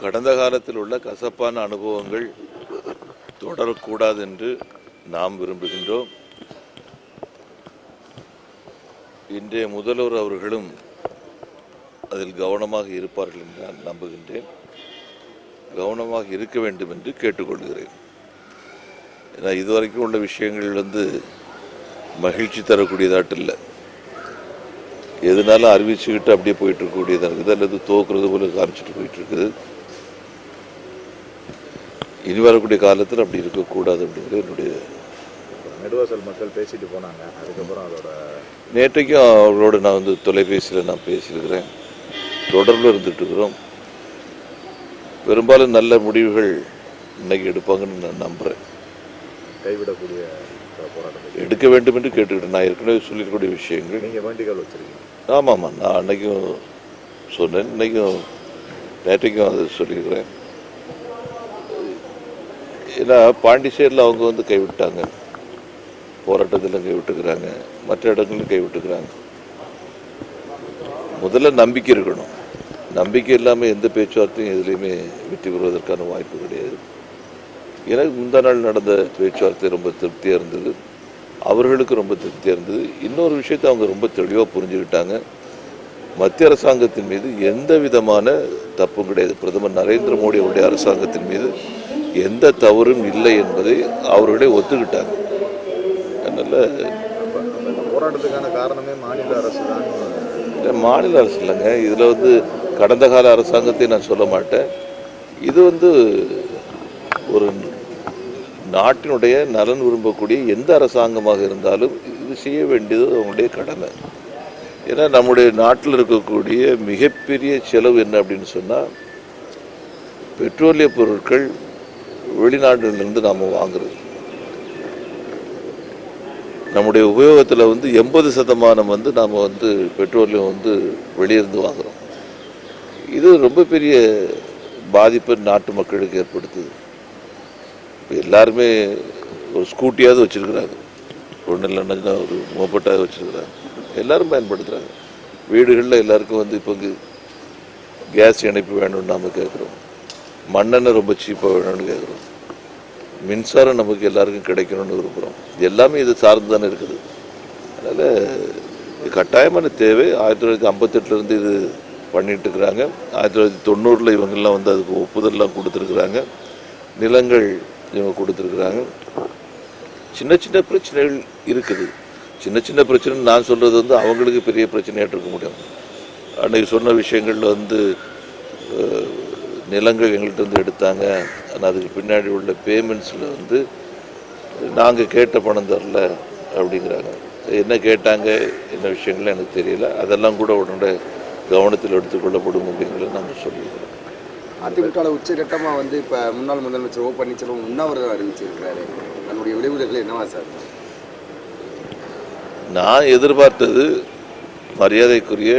கடந்த காலத்தில் உள்ள கசப்பான அனுபவங்கள் தொடரக்கூடாது என்று நாம் விரும்புகின்றோம். இன்றைய முதல்வர் அவர்களும் அதில் கவனமாக இருப்பார்கள் என்று நான் நம்புகின்றேன். கவனமாக இருக்க வேண்டும் என்று கேட்டுக்கொள்கிறேன். ஏன்னா இதுவரைக்கும் உள்ள விஷயங்கள் வந்து மகிழ்ச்சி தரக்கூடியதாட்டு இல்லை. அறிவிச்சுக்கிட்டு அப்படியே போயிட்டு இருக்கக்கூடியதாக இருக்குது. அல்லது தோக்குறது போல காமிச்சிட்டு போயிட்டு இருக்குது இனி வரக்கூடிய காலத்தில் அப்படி இருக்கக்கூடாது அப்படிங்கிறது என்னுடைய நெடுவாசல் மக்கள் பேசிட்டு போனாங்க. அதுக்கப்புறம் அதோட நேற்றைக்கும் அவர்களோடு நான் வந்து தொலைபேசியில் நான் பேசியிருக்கிறேன். தொடர்பில் இருந்துட்டு இருக்கிறோம் பெரும்பாலும் நல்ல முடிவுகள் இன்னைக்கு எடுப்பாங்கன்னு நான் நம்புகிறேன் கைவிடக்கூடிய போராட்டத்தை எடுக்க வேண்டும் என்று கேட்டுக்கிட்டேன் நான் ஏற்கனவே சொல்லியிருக்கக்கூடிய விஷயங்கள். நீங்க வேண்டிகள் வச்சிருக்கீங்க. ஆமாம் ஆமாம் நான் அன்னைக்கும் சொன்னேன். இன்னைக்கும் நேற்றைக்கும் அதை சொல்லியிருக்கிறேன். ஏன்னா பாண்டிச்சேரியில் அவங்க வந்து கைவிட்டாங்க. போராட்டத்தில் கைவிட்டுக்கிறாங்க. மற்ற இடங்களிலும் கைவிட்டுக்கிறாங்க. முதல்ல நம்பிக்கை இருக்கணும். நம்பிக்கை இல்லாமல் எந்த பேச்சுவார்த்தையும் எதுலேயுமே வெற்றி பெறுவதற்கான வாய்ப்பு கிடையாது. எனக்கு முந்தா நாள் நடந்த பேச்சுவார்த்தை ரொம்ப திருப்தியாக இருந்தது. அவர்களுக்கு ரொம்ப திருப்தியாக இருந்தது. இன்னொரு விஷயத்தை அவங்க ரொம்ப தெளிவாக புரிஞ்சுக்கிட்டாங்க. மத்திய அரசாங்கத்தின் மீது எந்த விதமான தப்பும் கிடையாது. பிரதமர் நரேந்திர மோடி அவருடைய அரசாங்கத்தின் மீது எந்த தவறும் இல்லை என்பதை அவர்களே ஒத்துக்கிட்டாங்க. அதனால் போராட்டத்துக்கான காரணமே மாநில அரசு தான். மாநில அரசு இல்லைங்க. இதில் வந்து கடந்த கால அரசாங்கத்தை நான் சொல்ல மாட்டேன். இது வந்து ஒரு நாட்டினுடைய நலன் விரும்பக்கூடிய எந்த அரசாங்கமாக இருந்தாலும் இது செய்ய வேண்டியது அவங்களுடைய கடமை. ஏன்னா நம்முடைய நாட்டில் இருக்கக்கூடிய மிகப்பெரிய செலவு என்ன அப்படின்னு சொன்னால் பெட்ரோலிய பொருட்கள் வெளிநாடுகளிலிருந்து நாம் வாங்குறது. நம்முடைய உபயோகத்தில் வந்து எண்பது சதமானம் வந்து நாம் வந்து பெட்ரோலியம் வந்து வெளியிருந்து வாங்குறோம். இது ரொம்ப பெரிய பாதிப்பு நாட்டு மக்களுக்கு ஏற்படுத்துது. இப்போ எல்லாருமே ஒரு ஸ்கூட்டியாவது வச்சுருக்குறாங்க. ஒன்றும் இல்லைன்னா ஒரு மோப்பட்டாவது வச்சுருக்குறாங்க. எல்லாரும் பயன்படுத்துகிறாங்க வீடுகளில் எல்லாருக்கும் வந்து இப்போ கேஸ் இணைப்பு வேணும்னு நாம் கேட்குறோம் மண்ணெண்ணெய் ரொம்ப சீப்பாக வேணும்னு கேட்குறோம் மின்சாரம் நமக்கு எல்லாருக்கும் கிடைக்கணும்னு விரும்புகிறோம் இது எல்லாமே இது சார்ந்து தானே இருக்குது. அதனால் இது கட்டாயமான தேவை. ஆயிரத்தி தொள்ளாயிரத்தி ஐம்பத்தெட்டுலேருந்து இது பண்ணிகிட்டு இருக்கிறாங்க. ஆயிரத்தி தொள்ளாயிரத்தி தொண்ணூறில் இவங்கெல்லாம் வந்து அதுக்கு ஒப்புதல்லாம் கொடுத்துருக்குறாங்க. நிலங்கள் இவங்க கொடுத்துருக்குறாங்க. சின்ன சின்ன பிரச்சனைகள் இருக்குது. சின்ன சின்ன பிரச்சனைன்னு நான் சொல்கிறது வந்து அவங்களுக்கு பெரிய பிரச்சனையாக இருக்க முடியும் அன்றைக்கி சொன்ன விஷயங்களில் வந்து நிலங்கள் எங்கள்கிட்ட இருந்து எடுத்தாங்க. ஆனால் அதுக்கு பின்னாடி உள்ள பேமெண்ட்ஸில் வந்து நாங்கள் கேட்ட பணம் தரல அப்படிங்கிறாங்க. என்ன கேட்டாங்க என்ன விஷயங்கள்லாம் எனக்கு தெரியல. அதெல்லாம் கூட உடனே கவனத்தில் எடுத்துக்கொள்ளப்படும் அப்படிங்கிறத நாங்கள் சொல்லியிருக்கிறோம் அதிமுக உச்சகட்டமாக வந்து இப்போ முன்னாள் முதலமைச்சர் ஓ பன்னீர்செல்வம் உண்ணாவிரதம் அறிவிச்சிருக்கிறாரு. அதனுடைய விளைவுகள் என்னவா சார்? நான் எதிர்பார்த்தது மரியாதைக்குரிய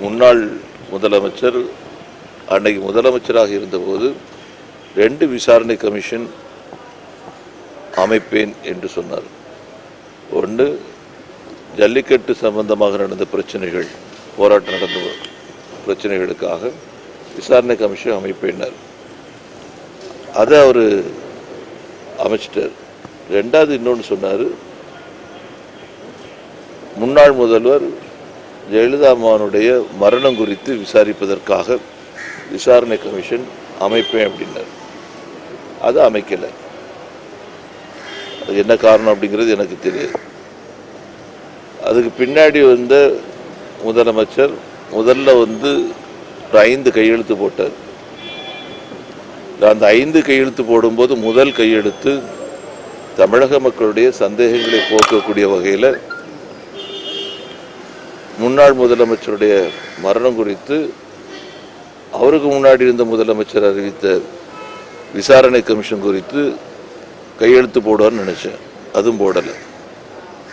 முன்னாள் முதலமைச்சர் அன்னைக்கு முதலமைச்சராக இருந்தபோது ரெண்டு விசாரணை கமிஷன் அமைப்பேன் என்று சொன்னார். ஒன்று ஜல்லிக்கட்டு சம்பந்தமாக நடந்த பிரச்சனைகள் போராட்டம் நடந்த பிரச்சனைகளுக்காக விசாரணை கமிஷன் அமைப்பினார் அதை அவர் அமைச்சிட்டார். ரெண்டாவது இன்னொன்று சொன்னார் முன்னாள் முதல்வர் ஜெயலலிதா அம்மானுடைய மரணம் குறித்து விசாரிப்பதற்காக விசாரணை கமிஷன் அமைப்பேன் அப்படின்னார். அதை அமைக்கலை. அது என்ன காரணம் அப்படிங்கிறது எனக்கு தெரியாது. அதுக்கு பின்னாடி வந்த முதலமைச்சர் முதல்ல வந்து ஒரு ஐந்து கையெழுத்து போட்டார். அந்த ஐந்து கையெழுத்து போடும்போது முதல் கையெழுத்து தமிழக மக்களுடைய சந்தேகங்களை போக்கக்கூடிய வகையில் முன்னாள் முதலமைச்சருடைய மரணம் குறித்து அவருக்கு முன்னாடி இருந்த முதலமைச்சர் அறிவித்த விசாரணை கமிஷன் குறித்து கையெழுத்து போடுவார்னு நினச்சேன். அதுவும் போடலை.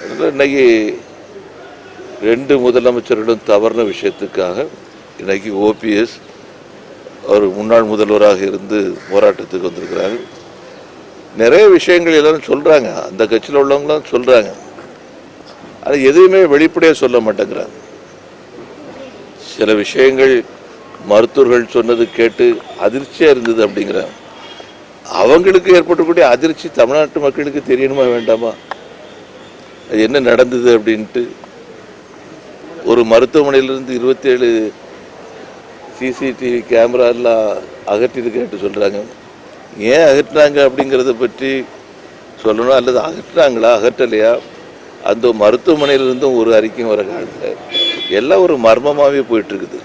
அதனால் இன்னைக்கு ரெண்டு முதலமைச்சர்களும் தவறுன விஷயத்துக்காக இன்னைக்கு ஓபிஎஸ் அவர் முன்னாள் முதல்வராக இருந்து போராட்டத்துக்கு வந்திருக்கிறாங்க நிறைய விஷயங்கள் எல்லாரும் சொல்கிறாங்க அந்த கட்சியில் உள்ளவங்களாம் சொல்கிறாங்க அது எதுவுமே வெளிப்படையாக சொல்ல மாட்டேங்கிறாங்க சில விஷயங்கள் மருத்துவர்கள் சொன்னது கேட்டு அதிர்ச்சியாக இருந்தது அப்படிங்கிறாங்க அவங்களுக்கு ஏற்பட்டக்கூடிய அதிர்ச்சி தமிழ்நாட்டு மக்களுக்கு தெரியணுமா வேண்டாமா? அது என்ன நடந்தது அப்படின்ட்டு ஒரு மருத்துவமனையிலிருந்து இருபத்தேழு சிசிடிவி கேமராலாம் அகற்றிருக்கேன்ட்டு சொல்கிறாங்க ஏன் அகற்றினாங்க அப்படிங்கிறத பற்றி சொல்லணும்? அல்லது அகற்றினாங்களா? அகற்றலையா? அந்த மருத்துவமனையிலிருந்தும் ஒரு அறிக்கையும் வர காலத்தில் எல்லாம் ஒரு மர்மமாகவே போயிட்டுருக்குது